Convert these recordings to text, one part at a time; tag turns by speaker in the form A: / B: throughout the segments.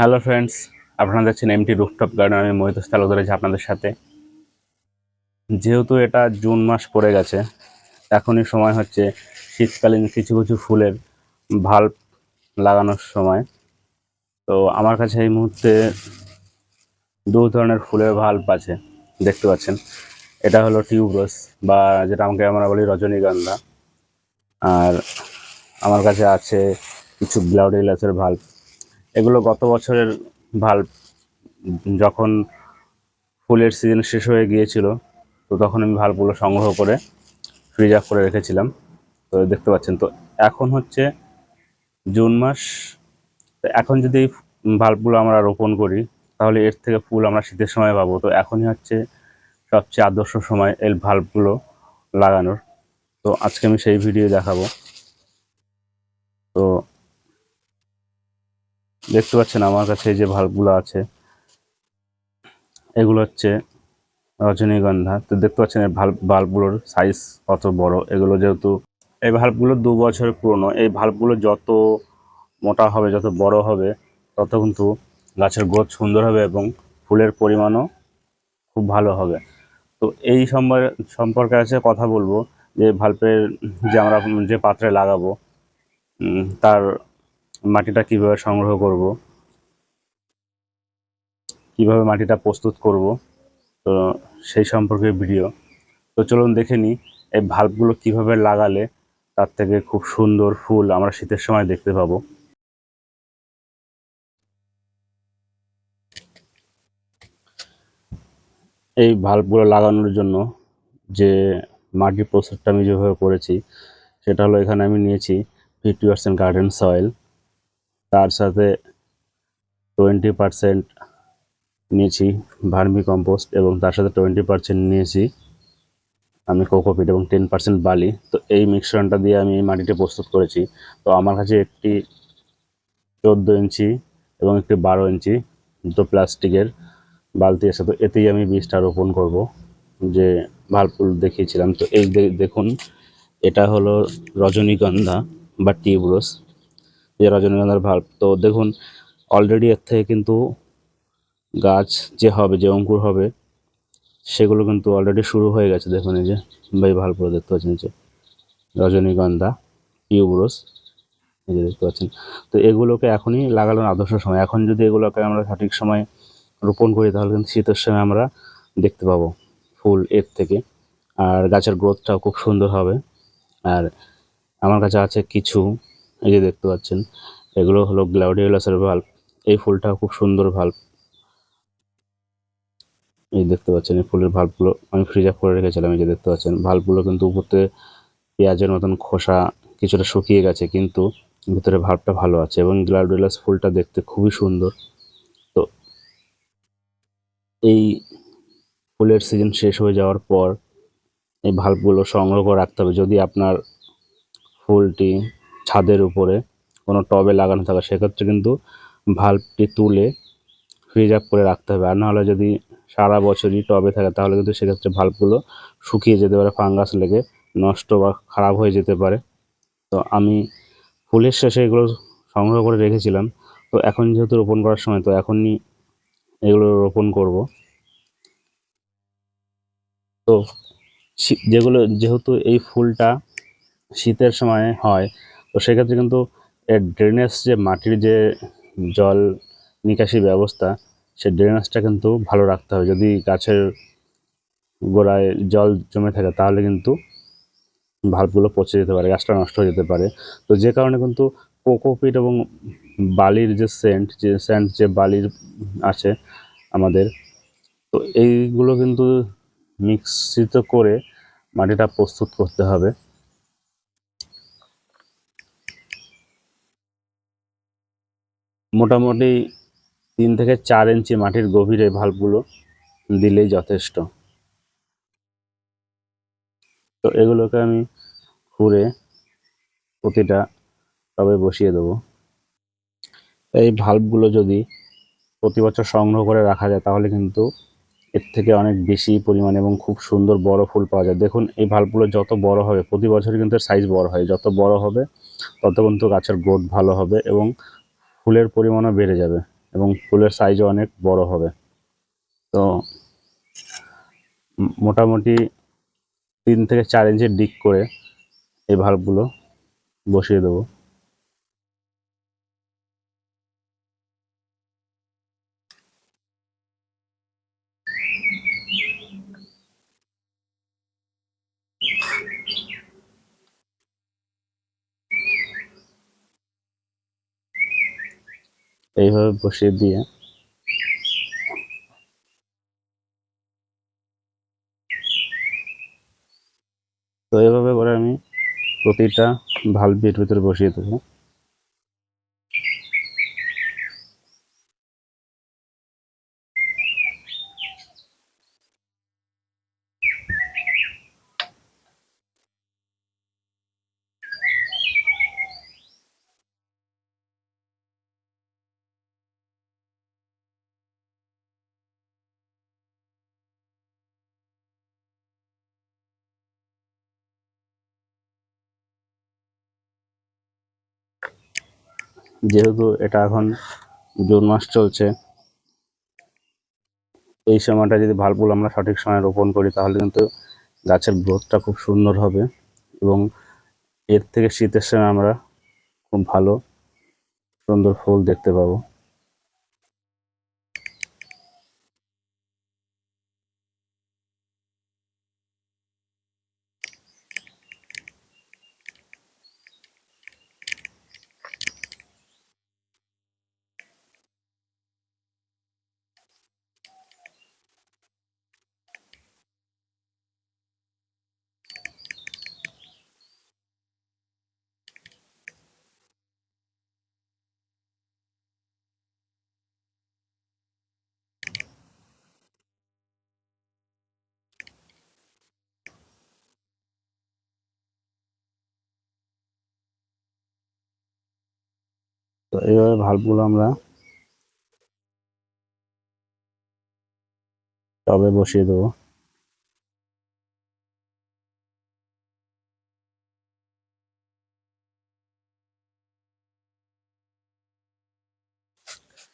A: Hello friends আপনারা দেখছেন MT rooftop garden আমি মোহিত তালুকদার আছি আপনাদের সাথে। যেহেতু এটা জুন মাস পড়ে গেছে, এখনই সময় হচ্ছে শীতকালীন কিছু কিছু ফুলের ভাল্ব লাগানোর সময়। তো আমার কাছে এই মুহূর্তে দু ধরনের ফুলের ভাল্ব আছে, দেখতে পাচ্ছেন। এটা হলো টিউবরোস বা যেটা আমাকে আমরা বলি রজনীগন্ধা। আর আমার কাছে আছে কিছু ব্লাউড গ্লাউডিলাসের ভাল্ব এগুলো গত বছরের ভাল্ব যখন ফুলের সিজন শেষ হয়ে গিয়েছিল, তো তখন আমি ভাল্বগুলো সংগ্রহ করে ফ্রিজার করে রেখেছিলাম। তো দেখতে পাচ্ছেন, তো এখন হচ্ছে জুন মাস, তো এখন যদি এই ভাল্বগুলো আমরা রোপণ করি, তাহলে এর থেকে ফুল আমরা শীতের সময় পাবো। তো এখনই হচ্ছে সবচেয়ে আদর্শ সময় এই ভাল্বগুলো লাগানোর। তো আজকে আমি সেই ভিডিও দেখাবো তো দেখতে পাচ্ছেন আমার কাছে এই যে ভাল্বগুলো আছে। এগুলো হচ্ছে রজনীগন্ধা। তো দেখতে পাচ্ছেন এই ভাল্ব বাল্বগুলোর সাইজ কত বড়। এগুলো যেহেতু এই ভাল্বগুলো দু বছর পুরনো, এই ভাল্বগুলো যত মোটা হবে, যত বড় হবে, তত কিন্তু গাছের গ্রোথ সুন্দর হবে এবং ফুলের পরিমাণও খুব ভালো হবে। তো এই সম্পর্কে সম্পর্কে আছে কথা বলব যে ভাল্বের যে আমরা যে পাত্রে লাগাবো তার মাটিটা কীভাবে সংগ্রহ করব? কীভাবে মাটিটা প্রস্তুত করব? তো সেই সম্পর্কে ভিডিও তো চলুন দেখে নিই, এই ভাল্বগুলো কীভাবে লাগালে তার থেকে খুব সুন্দর ফুল আমরা শীতের সময় দেখতে পাবো। এই ভাল্বগুলো লাগানোর জন্য যে মাটির প্রস্তুতটা আমি যেভাবে করেছি, সেটা হলো এখানে আমি নিয়েছি ফিফটি পার্সেন্ট গার্ডেন সয়েল তার সাথে টোয়েন্টি পার্সেন্ট নিয়েছি ভার্মি কম্পোস্ট এবং তার সাথে টোয়েন্টি পার্সেন্ট নিয়েছি আমি কোকোপিট এবং টেন পার্সেন্ট বালি। তো এই মিশ্রণটা দিয়ে আমি এই মাটিটি প্রস্তুত করেছি। তো আমার কাছে একটি চোদ্দ ইঞ্চি এবং একটি বারো ইঞ্চি দুটো প্লাস্টিকের বালতি আছে। তো এতেই আমি বীজটা রোপণ করব, যে ভালফুল দেখিয়েছিলাম। তো এই দেখুন, এটা হলো রজনীগন্ধা বা টিউবরোস যে রজনীগন্ধার ভাল্ব। তো দেখুন অলরেডি এর থেকে কিন্তু গাছ যে হবে, যে অঙ্কুর হবে, সেগুলো কিন্তু অলরেডি শুরু হয়ে গেছে। দেখুন এই যে ভাই করে দেখতে পাচ্ছেন যে, রজনীগন্ধা টিউবরোস এই যে দেখতে পাচ্ছেন। তো এগুলোকে এখনই লাগানোর আদর্শ সময়। এখন যদি এগুলোকে আমরা সঠিক সময় রোপণ করি, তাহলে কিন্তু শীতের সময় আমরা দেখতে পাবো ফুল এর থেকে। আর গাছের গ্রোথটাও খুব সুন্দর হবে। আর আমার কাছে আছে কিছু এই যে দেখতে পাচ্ছেন, এগুলো হলো গ্লাউডিওলাসের ভাল্ব এই ফুলটা খুব সুন্দর ভাল্ব এই দেখতে পাচ্ছেন, এই ফুলের ভাল্বগুলো আমি ফ্রিজ করে রেখেছিলাম, এই যে দেখতে পাচ্ছেন। ভাল্বগুলো কিন্তু উপরতে পেঁয়াজের মতন খোসা কিছুটা শুকিয়ে গেছে, কিন্তু ভিতরে ভাল্বটা ভালো আছে এবং গ্লাউডিওলাস ফুলটা দেখতে খুবই সুন্দর। তো এই ফুলের সিজন শেষ হয়ে যাওয়ার পর এই ভাল্বগুলো সংগ্রহ করে রাখতে হবে। যদি আপনার ফুলটি ছাদের উপরে কোনো টবে লাগানো থাকে, সেক্ষেত্রে কিন্তু ভাল্বটি তুলে ফ্রিজ আপ করে রাখতে হবে। আর নাহলে যদি সারা বছরই টবে থাকে, তাহলে কিন্তু সেক্ষেত্রে ভাল্বগুলো শুকিয়ে যেতে পারে, ফাঙ্গাস লেগে নষ্ট বা খারাপ হয়ে যেতে পারে। তো আমি ফুলের শেষে এগুলো সংগ্রহ করে রেখেছিলাম। তো এখন যেহেতু রোপণ করার সময়, তো এখনই এগুলো রোপণ করব। তো যেগুলো, যেহেতু এই ফুলটা শীতের সময় হয় তো সেক্ষেত্রে কিন্তু এর ড্রেনেজ যে মাটির যে জল নিকাশি ব্যবস্থা, সে ড্রেনেজটা কিন্তু ভালো রাখতে হবে। যদি গাছের গোড়ায় জল জমে থাকে, তাহলে কিন্তু ভাল্বগুলো পচে যেতে পারে, গাছটা নষ্ট হয়ে যেতে পারে। তো যে কারণে কিন্তু কোকোপিট এবং বালির যে সেন্ট যে সেন্ট যে বালির আছে আমাদের, তো এইগুলো কিন্তু মিশ্রিত করে মাটিটা প্রস্তুত করতে হবে। মোটামুটি তিন থেকে চার ইঞ্চি মাটির গভীরে ভাল্বগুলো দিলেই যথেষ্ট। তো এগুলোকে আমি খুঁড়ে প্রতিটা টবে বসিয়ে দেবো। এই ভাল্বগুলো যদি প্রতি বছর সংগ্রহ করে রাখা যায়, তাহলে কিন্তু এর থেকে অনেক বেশি পরিমাণে এবং খুব সুন্দর বড় ফুল পাওয়া যায়। দেখুন, এই ভাল্বগুলো যত বড় হবে, প্রতি বছর কিন্তু সাইজ বড় হয়। যত বড় হবে, তত কিন্তু গাছের গ্রোথ ভালো হবে এবং ফুলের পরিমাণও বেড়ে যাবে এবং ফুলের সাইজও অনেক বড় হবে। তো মোটামুটি তিন থেকে চার ইঞ্চের ডিক করে এই ভাল্বগুলো বসিয়ে দেবো। এইভাবে বসিয়ে দিয়ে তো এইভাবে করে আমি প্রতিটা ভালভের ভিতরে বসিয়ে দেবো। যেহেতু এটা এখন জুন মাস চলছে, এই সময়টা যদি ভালপুল আমরা সঠিক সময় রোপণ করি, তাহলে কিন্তু গাছের গ্রোথটা খুব সুন্দর হবে এবং এর থেকে শীতের সময় আমরা খুব ভালো সুন্দর ফুল দেখতে পাবো। তো এইভাবে ভাল্বগুলো আমরা টবে বসিয়ে দেবো।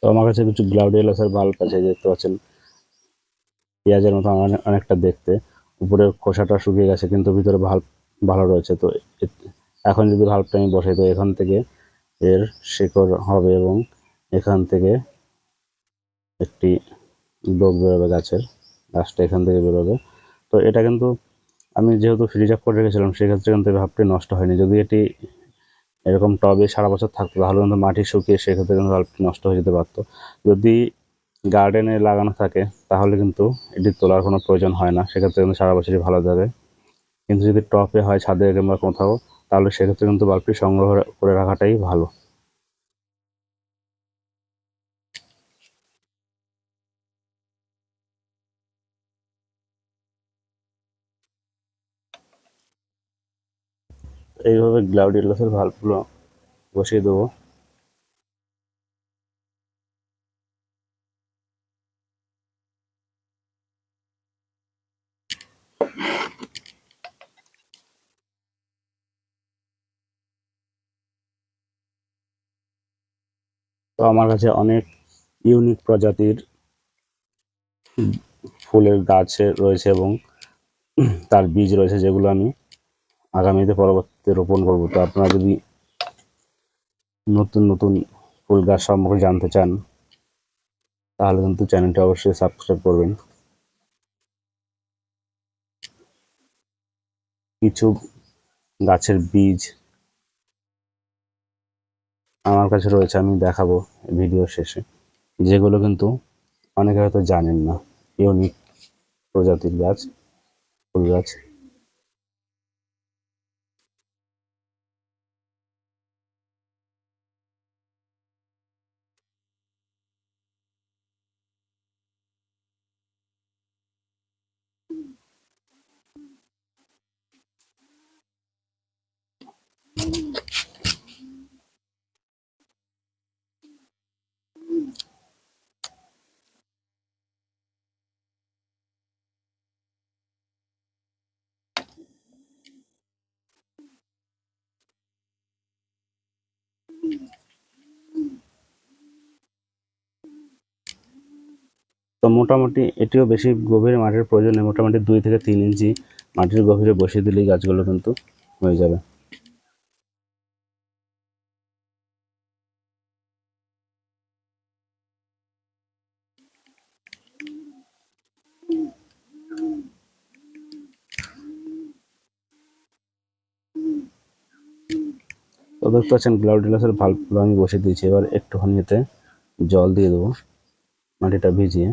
A: তো আমার কাছে কিছু গ্লাউডিয়ালাসের বাল্ব আছে দেখতে পাচ্ছেন। পেঁয়াজের মতো অনেকটা দেখতে। উপরের খোসাটা শুকিয়ে গেছে, কিন্তু ভিতরে ভাল্ব ভালো রয়েছে। তো এখন যদি ভাল্বটা আমি বসাই, তো এখান থেকে এর শিকড় হবে এবং এখান থেকে একটি ডোক বেরোবে গাছের, গাছটা এখান থেকে বেরোবে। তো এটা কিন্তু আমি যেহেতু ফ্রিজ আপ করে রেখেছিলাম, সেক্ষেত্রে কিন্তু ভাবটি নষ্ট হয়নি। যদি এটি এরকম টবে সারা বছর থাকতো, তাহলে কিন্তু মাটি শুকিয়ে সেক্ষেত্রে কিন্তু ভাল্বটি নষ্ট হয়ে যেতে পারতো। যদি গার্ডেনে লাগানো থাকে, তাহলে কিন্তু এটি তোলার কোনো প্রয়োজন হয় না। সেক্ষেত্রে কিন্তু সারা বছরই ভালো থাকে কিন্তু যদি টপে হয় ছাদে কিংবা কোথাও তাহলে সেক্ষেত্রে কিন্তু বাল্বটি সংগ্রহ করে রাখাটাই ভালো। এইভাবে গ্লাউডিয়াসের ভাল্বগুলো বসিয়ে দেবো। তো আমার কাছে অনেক ইউনিক প্রজাতির ফুলের গাছ রয়েছে এবং তার বীজ রয়েছে যেগুলো আমি আগামীতে পরবর্তীতে রোপণ করব। তো আপনারা যদি নতুন নতুন ফুল গাছ সম্পর্কে জানতে চান, তাহলে কিন্তু চ্যানেলটি অবশ্যই সাবস্ক্রাইব করবেন। কিছু গাছের বীজ আমার কাছে রয়েছে, আমি দেখাবো ভিডিও শেষে। যেগুলো কিন্তু অনেকে হয়তো জানেন না। ইউনিক প্রজাতির গাছ, ফুল গাছ। তো মোটামুটি এটিও বেশি গভীর মাটির প্রয়োজন নেই, মোটামুটি দুই থেকে তিন ইঞ্চি মাটির গভীরে বসিয়ে দিলেই গাছগুলো কিন্তু হয়ে যাবে। তো দেখতে পাচ্ছেন গ্লাউডিলাসের ভাল্বগুলো আমি বসিয়ে দিয়েছি, এবার একটুখানি এতে জল দিয়ে দেবো, মাটিটা ভিজিয়ে।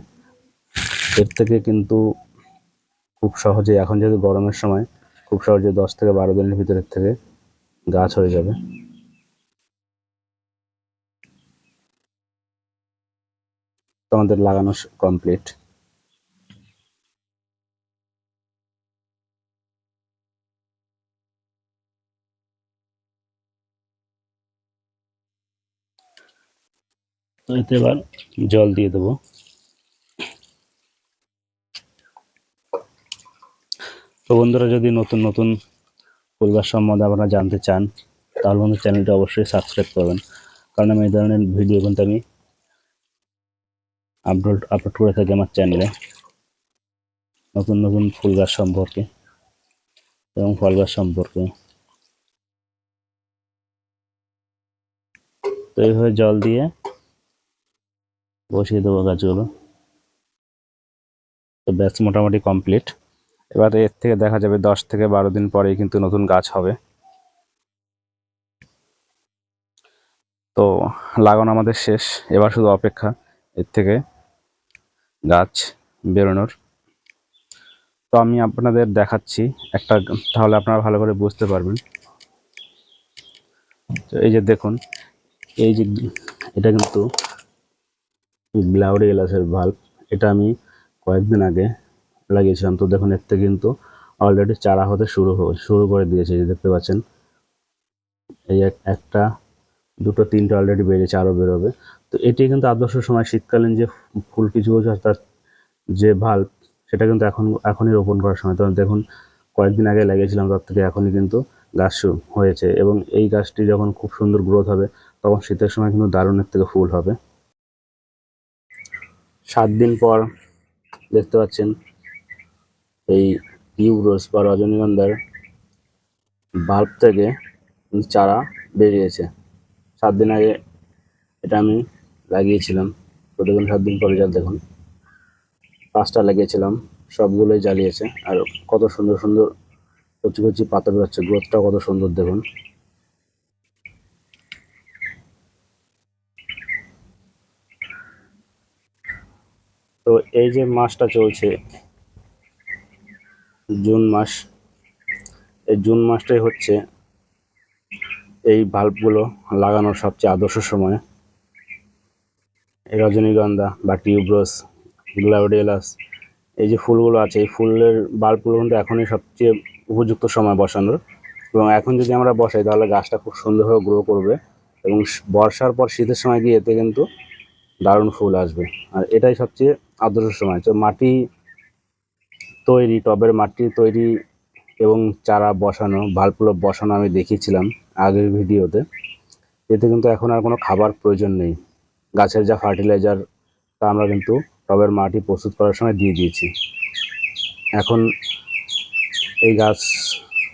A: এর থেকে কিন্তু খুব সহজে, এখন যেহেতু গরমের সময়, খুব সহজে দশ থেকে বারো দিনের ভিতরের থেকে গাছ হয়ে যাবে। তো আমাদের লাগানো কমপ্লিট এবার জল দিয়ে দেবো। তো বন্ধুরা, যদি নতুন নতুন গাছ সম্বন্ধে আপনারা জানতে চান, তাহলে বন্ধু চ্যানেলটা অবশ্যই সাবস্ক্রাইব করবেন। কারণ আমি এই ধরনের ভিডিও কিন্তু আমি আপলোড আপলোড করে থাকি আমার চ্যানেলে নতুন নতুন ফুল গাছ সম্পর্কে এবং ফল গাছ সম্পর্কে। তো এইভাবে জল দিয়ে বসিয়ে দেবো গাছগুলো। তো ব্যাস, মোটামুটি কমপ্লিট। এবার এর থেকে দেখা যাবে দশ থেকে বারো দিন পরেই কিন্তু নতুন গাছ হবে। তো লাগানো আমাদের শেষ। এবার শুধু অপেক্ষা এর থেকে গাছ বেরোনোর। তো আমি আপনাদের দেখাচ্ছি একটা, তাহলে আপনারা ভালো করে বুঝতে পারবেন। তো এই যে দেখুন, এই যে এটা কিন্তু গ্লাউডি এলাসের ভাল্ব এটা আমি কয়েকদিন আগে লাগিয়েছিলাম। তো দেখুন থেকে কিন্তু অলরেডি চারা হতে শুরু শুরু করে দিয়েছে দেখতে পাচ্ছেন। এই এক- একটা, দুটো, তিনটে অলরেডি বেরিয়েছে আরও বেরোবে। তো এটি কিন্তু আদর্শ সময়, শীতকালীন যে ফুল কিছু আছে তার যে ভাল্ব সেটা কিন্তু এখন, এখনই রোপণ করার সময়। তখন দেখুন, কয়েকদিন আগে লাগিয়েছিলাম, তার থেকে এখনই কিন্তু গাছ হয়েছে এবং এই গাছটি যখন খুব সুন্দর গ্রোথ হবে, তখন শীতের সময় কিন্তু দারুণের থেকে ফুল হবে। সাত দিন পর দেখতে পাচ্ছেন এই টিউবরোজ বা রজনীগন্ধার বাল্ব থেকে চারা বেরিয়েছে। সাত দিন আগে এটা আমি লাগিয়েছিলাম। তো দেখুন সাত দিন পরে যা দেখুন। পাঁচটা লাগিয়েছিলাম। সবগুলোই জ্বালিয়েছে। আর কত সুন্দর সুন্দর কচি কচি পাতা বেরোচ্ছে। গ্রোথটা কত সুন্দর দেখুন। তো এই যে মাসটা চলছে জুন মাস। এই জুন মাসটাই হচ্ছে এই বাল্বগুলো লাগানোর সবচেয়ে আদর্শ সময়। এই রজনীগন্ধা বা টিউবরোজ গ্লাউডিয়ালাস এই যে ফুলগুলো আছে, এই ফুলের বাল্বগুলো কিন্তু এখনই সবচেয়ে উপযুক্ত সময় বসানোর। এবং এখন যদি আমরা বসাই, তাহলে গাছটা খুব সুন্দরভাবে গ্রো করবে এবং বর্ষার পর শীতের সময় গিয়ে এতে কিন্তু দারুণ ফুল আসবে। আর এটাই সবচেয়ে আদর্শ সময়। তো মাটি তৈরি, টবের মাটি তৈরি এবং চারা বসানো, বাল্বগুলো বসানো আমি দেখিয়েছিলাম আগের ভিডিওতে। এতে কিন্তু এখন আর কোনো খাবার প্রয়োজন নেই। গাছের যা ফার্টিলাইজার, তা আমরা কিন্তু টবের মাটি প্রস্তুত করার সময় দিয়ে দিয়েছি। এখন এই গাছ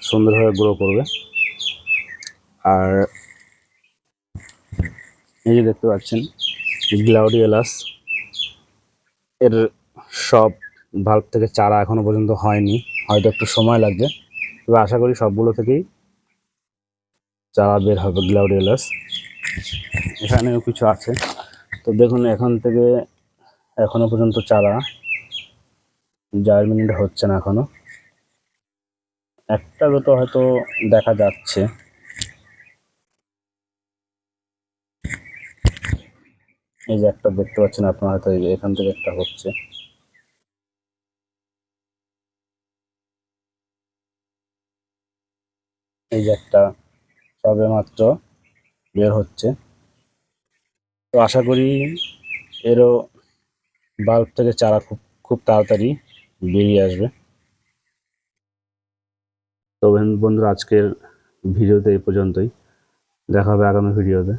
A: সুন্দরভাবে গ্রো করবে। আর এই যে দেখতে পাচ্ছেন গ্লাউডি এলাস এর সব ভাল্ব থেকে চারা এখনও পর্যন্ত হয়নি। হয়তো একটু সময় লাগবে। তবে আশা করি সবগুলো থেকেই চারা বের হবে গ্লাউডি এলাস এখানেও কিছু আছে। তো দেখুন, এখান থেকে এখনও পর্যন্ত চারা জার্মিনেট হচ্ছে না এখনও। একটা দুটো হয়তো দেখা যাচ্ছে। এই যে একটা দেখতে পাচ্ছেন আপনারা হয়তো এখান থেকে একটা হচ্ছে। এই যে একটা সবে মাত্র বের হচ্ছে। তো আশা করি এরও বাল্ব থেকে চারা খুব খুব তাড়াতাড়ি বেরিয়ে আসবে। তো বন্ধুরা, আজকের ভিডিওতে এই পর্যন্তই। দেখা হবে আগামী ভিডিওতে।